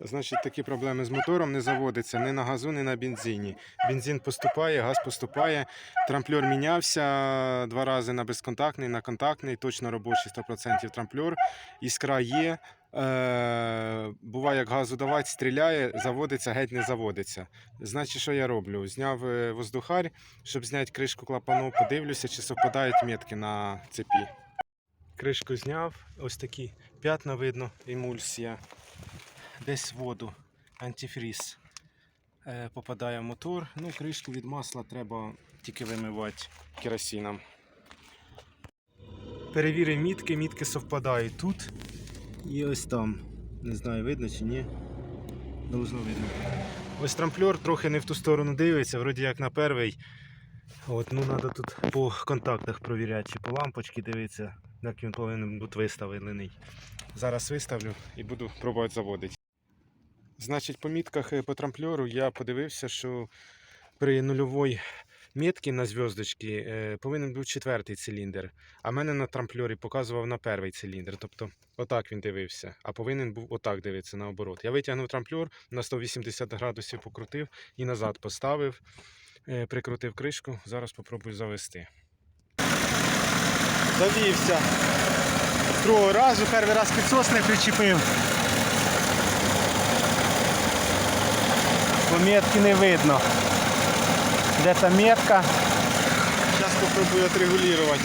Значить, такі проблеми з мотором не заводиться ні на газу, ні на бензині. Бензин поступає, газ поступає. Трамплер мінявся два рази на безконтактний, на контактний, точно робочий 100% трамплер. Іскра є. Е, буває, як газу давати, стріляє, заводиться, геть не заводиться. Значить, що я роблю? Зняв е, воздухарь, щоб зняти кришку клапану, подивлюся, чи совпадають метки на цепі. Кришку зняв, ось такі п'ятна видно, емульсія. Десь воду, антифріз. Е, попадає мотор. Ну, кришку від масла треба тільки вимивати керосином. Перевірив мітки, мітки совпадають тут. І ось там. Не знаю, видно чи ні. Должно видно. Ось трамплер трохи не в ту сторону дивиться, вроді як на перший. От, ну треба тут по контактах провіряти, чи по лампочці дивитися, як він повинен бути виставлений. Зараз виставлю і буду пробувати заводити. Значить, по мітках е, по трамплеру я подивився, що при нульовій мітці на зв'язочці е, повинен бути четвертий циліндр. А мене на трамплері показував на перший циліндр. Тобто отак він дивився, а повинен був отак дивитися наоборот. Я витягнув трамплер на 180 градусів покрутив і назад поставив, е, прикрутив кришку. Зараз спробую завести. Завівся. Другого разу, перший раз підсос не причепив. Метки не видно. Де та метка? Зараз спробую отрегулювати.